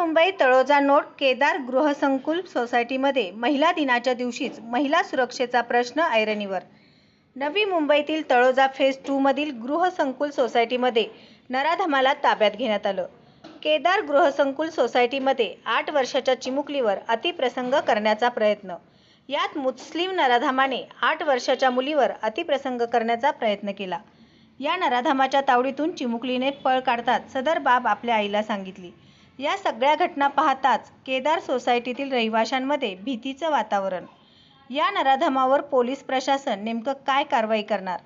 मुंबई तळोजा नोट केदार गृहसंकुल सोसायटीमध्ये महिला दिनाच्या दिवशीच महिला सुरक्षेचा प्रश्न ऐरणीवर. नवी मुंबईतील तळोजा फेज टूमधील गृहसंकुल सोसायटीमध्ये नराधमाला ताब्यात घेण्यात आलं. केदार गृहसंकुल सोसायटीमध्ये आठ वर्षाच्या चिमुकलीवर अतिप्रसंग करण्याचा प्रयत्न. यात मुस्लिम नराधामाने आठ वर्षाच्या मुलीवर अतिप्रसंग करण्याचा प्रयत्न केला. या नराधामाच्या तावडीतून चिमुकलीने पळ काढतात सदर बाब आपल्या आईला सांगितली. या सगळ्या घटना पाहताच केदार सोसायटीतील रहिवाशांमध्ये भीतीचं वातावरण. या नराधमावर पोलीस प्रशासन नेमकं काय कारवाई करणार?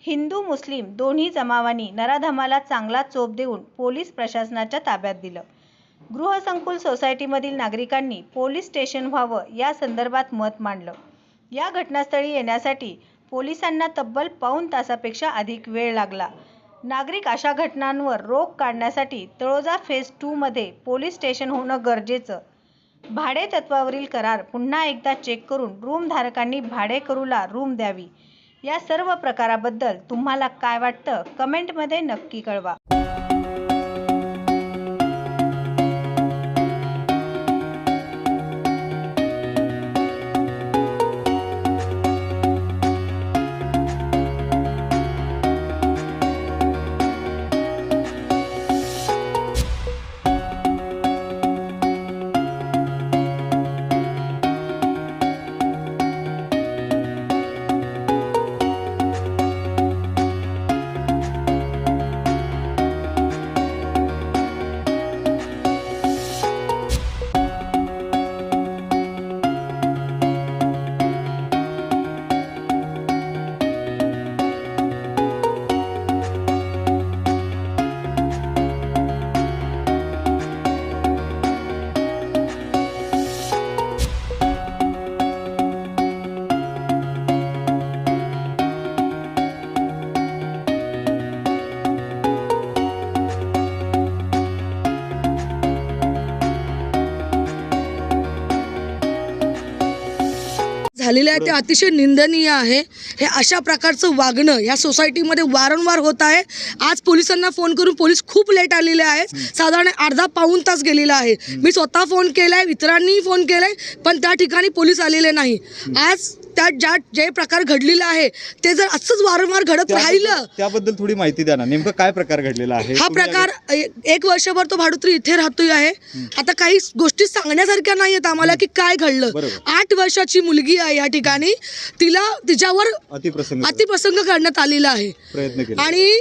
हिंदू मुस्लिम दोन्ही जमावांनी नराधमाला चांगला चोप देऊन पोलीस प्रशासनाच्या ताब्यात दिलं. गृहसंकुल सोसायटीमधील नागरिकांनी पोलीस स्टेशन व्हावं या संदर्भात मत मांडलं. या घटनास्थळी येण्यासाठी पोलिसांना तब्बल पाऊण तासापेक्षा अधिक वेळ लागला. नागरिक अशा घटनांवर रोख काढण्यासाठी तळोजा फेज टूमध्ये पोलीस स्टेशन होणं गरजेचं. भाडे तत्वावरील करार पुन्हा एकदा चेक करून रूमधारकांनी भाडेकरूला रूम द्यावी. या सर्व प्रकाराबद्दल तुम्हाला काय वाटतं? कमेंटमध्ये नक्की कळवा. झालेले आहे ते अतिशय निंदनीय आहे. हे अशा प्रकारचं वागणं या सोसायटीमध्ये वारंवार होत आहे. आज पोलिसांना फोन करून पोलीस खूप लेट आलेले आहेत. साधारण अर्धा पाऊण तास गेलेला आहे. मी स्वतः फोन केलाय इतरांनीही फोन केलाय पण त्या ठिकाणी पोलीस आलेले नाही. आज त्या ज्या जे प्रकार घडलेला आहे ते जर असंच वारंवार घडत राहिलं त्याबद्दल थोडी माहिती द्या ना. नेमकं काय प्रकार घडलेला आहे? हा प्रकार एक वर्षभर तो भाडुत्री इथे राहतोय आहे. आता काही गोष्टी सांगण्यासारख्या नाही आहेत आम्हाला की काय घडलं. आठ वर्षाची मुलगी आहे या ठिकाणी. तिला तिच्यावर अतिप्रसंग अतिप्रसंग करण्यात आलेला आहे. आणि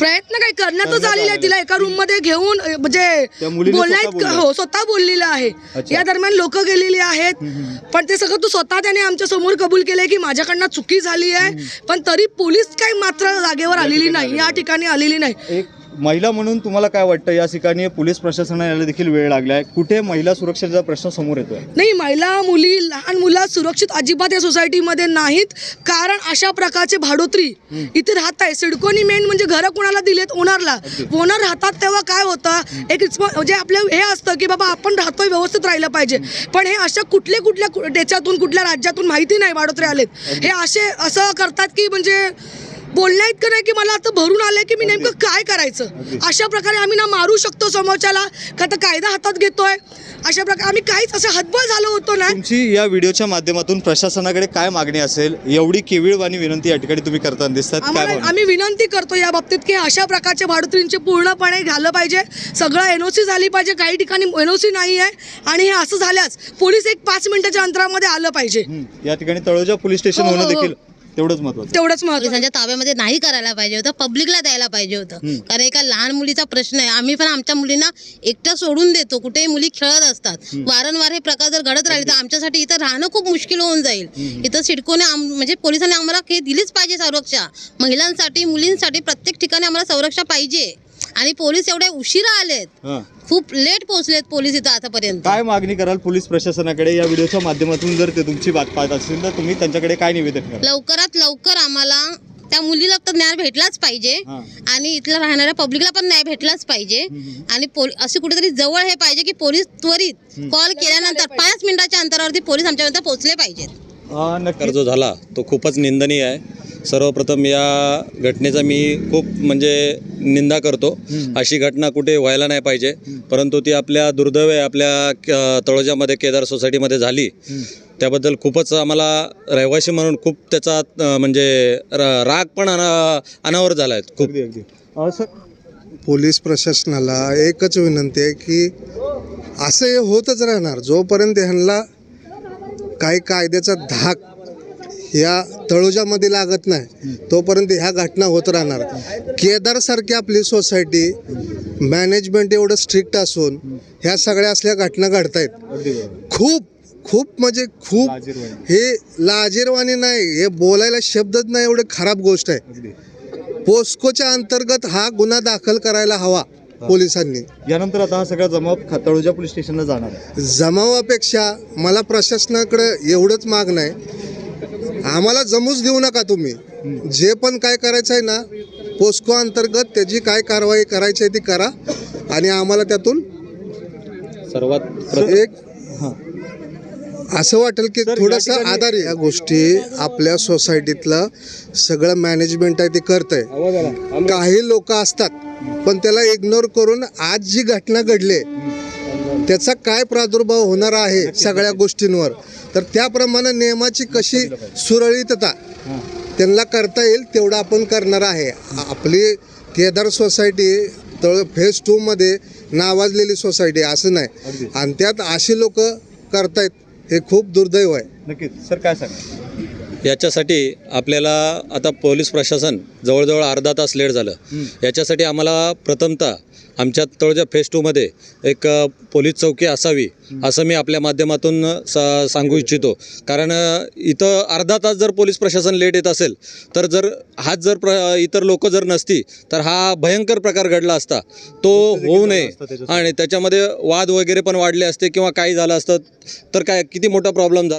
प्रयत्न काही करण्यातच करण्यात आलेला आहे तिला. एका रूममध्ये घेऊन म्हणजे मुलीने बोलल्या. हो स्वतः बोललेलं आहे. अच्छा. या दरम्यान लोक गेलेली आहेत. पण ते सगळं तू स्वतः त्याने आमच्यासमोर कबूल केलंय की माझ्याकडनं चुकी झाली आहे. पण तरी पोलीस काही मात्र जागेवर आलेली नाही. या ठिकाणी आलेली नाही. एक महिला म्हणून तुम्हाला काय वाटतं? या ठिकाणी पोलीस प्रशासनाला देखील वेळ लागलाय कुठे महिला सुरक्षेचा प्रश्न समोर येतोय? नाही महिला मुली लहान मुलं सुरक्षित अजिबात या सोसायटीमध्ये नाहीत. कारण अशा प्रकारचे भाडोत्री इथे राहत आहे सिडकोनी मेन म्हणजे घरं कोणाला दिलेत? ओनरला. ओनर राहतात तेव्हा काय होतं? एक म्हणजे आपलं हे असतं की बाबा आपण राहतोय व्यवस्थित राहिलं पाहिजे. पण हे अशा कुठले कुठल्या कु- त्याच्यातून कुठल्या राज्यातून माहिती नाही भाडोत्री आलेत. हे असे असं करतात की म्हणजे बोलण्या इतकं नाही की मला आता भरून आलंय की मी नेमकं काय करायचं. अशा प्रकारे आम्ही ना मारू शकतो समोरच्याला का तर कायदा हातात घेतोय. अशा प्रकारे आम्ही काहीच असं हतबल झालो होतो ना. तुमची या व्हिडिओच्या माध्यमातून प्रशासनाकडे काय मागणी असेल? एवढी केविळवाणी विनंती या ठिकाणी तुम्ही करताना दिसतात. काय आम्हाला भावना? आम्ही विनंती करतो या बाबतीत की अशा प्रकारच्या भाडुत्रींचे पूर्णपणे झालं पाहिजे. सगळं एनओसी झाली पाहिजे. काही ठिकाणी एनओसी नाही आहे. आणि हे असं झाल्यास पोलीस एक पाच मिनिटाच्या अंतरामध्ये आलं पाहिजे. हं, या ठिकाणी तळोजा पोलीस स्टेशन हो, हो, होणं हो. देखील तेवढंच महत्वाचं. तेवढंच महत्त्व पोलिसांच्या ताब्यामध्ये नाही करायला पाहिजे होतं पब्लिकला द्यायला पाहिजे होतं. कारण एका लहान मुलीचा प्रश्न आहे. आम्ही पण आमच्या मुलींना एकटं सोडून देतो. कुठेही मुली खेळत असतात. वारंवार हे प्रकार जर घडत राहिले तर आमच्यासाठी इथं राहणं खूप मुश्किल होऊन जाईल. इथं सिडकोने आम- म्हणजे पोलिसांनी आम्हाला हे दिलीच पाहिजे संरक्षा. महिलांसाठी मुलींसाठी प्रत्येक ठिकाणी आम्हाला संरक्षा पाहिजे. आणि पोलीस एवढे उशिरा आलेत. हं. खूप लेट पोहोचलेत पोलीस इथं आतापर्यंत. काय मागणी कराल पोलीस प्रशासनाकडे? या व्हिडिओच्या माध्यमातून जर ते तुमची बात पाहत असतील तर तुम्ही त्यांच्याकडे काय निवेदन कराल? लवकरात लवकर आम्हाला त्या मुलीला तर न्याय भेटलाच पाहिजे हां. आणि इथल्या राहणाऱ्या पब्लिकला पण न्याय भेटलाच पाहिजे. आणि पोल असे कुठेतरी जवळ हे पाहिजे की पोलीस त्वरित कॉल केल्यानंतर पाच मिनिटाच्या अंतरावरती पोलीस आमच्यापर्यंत पोहोचले पाहिजेत. अं, नक्की. प्रकार जो झाला तो खूपच निंदनीय आहे. सर्वप्रथम या घटनेचा मी खूप म्हणजे निंदा करतो. अशी घटना कुठे व्हायला नाही पाहिजे. परंतु ती आपल्या दुर्दैव आहे आपल्या क- तळोजामध्ये केदार सोसायटीमध्ये झाली. त्याबद्दल खूपच आम्हाला रहिवासी म्हणून खूप त्याचा म्हणजे र- राग पण अना अनावर झाला आहे खूप पोलीस प्रशासनाला एकच विनंती आहे की असं हे होतच राहणार. जोपर्यंत ह्यांना काही कायद्याचा धाक या तळोजामध्ये लागत नाही. तोपर्यंत ह्या घटना होत राहणार. केदारसारखी आपली सोसायटी मॅनेजमेंट एवढं स्ट्रिक्ट असून ह्या सगळ्या असल्या घटना घडतायत. खूप खूप म्हणजे खूप. हे लाजीरवाणी नाही हे बोलायला शब्दच नाही एवढे खराब गोष्ट आहे. पोस्कोच्या अंतर्गत हा गुन्हा दाखल करायला हवा पोलिसांनी. यानंतर आता हा सगळा जमाव तळोजा पोलीस स्टेशनला जाणार जमावापेक्षा मला प्रशासनाकडे एवढंच मागणं आहे. आम्हाला जमूच देऊ नका तुम्ही. जे पण काय करायचं आहे ना पोस्को अंतर्गत त्याची काय कारवाई करायची आहे ती करा आणि आम्हाला त्यातून सर्वात एक असं वाटेल की थोडंसं आधार या गोष्टी आपल्या सोसायटीतलं सगळं मॅनेजमेंट आहे ते करत आहे काही लोक असतात पण त्याला इग्नोर करून आज जी घटना घडली त्याचा काय प्रादुर्भाव होणार आहे सगळ्या गोष्टींवर? तर त्याप्रमाणे नियमाची कशी सुरळीतता त्यांना करता येईल तेवढं आपण करणार आहे. आपली केदार सोसायटी तळ फेज टूमध्ये नावाजलेली सोसायटी असं नाही. आणि त्यात अशी लोक करतायत हे खूप दुर्दैव आहे. नक्कीच. सर काय सांगा याच्यासाठी आपल्याला आता पोलीस प्रशासन जवळजवळ अर्धा तास लेट झालं. याच्यासाठी आम्हाला प्रथमतः आमच्या तळोजा फेस टूमध्ये एक पोलीस चौकी असावी असं मी आपल्या माध्यमातून सा सांगू इच्छितो. कारण इथं अर्धा तास जर पोलीस प्रशासन लेट येत असेल तर जर हाच जर प्र इतर लोक जर नसती तर हा भयंकर प्रकार घडला असता. तो होऊ नये. आणि त्याच्यामध्ये वाद वगैरे पण वाढले असते किंवा काही झालं असतं तर काय किती मोठा प्रॉब्लेम झाला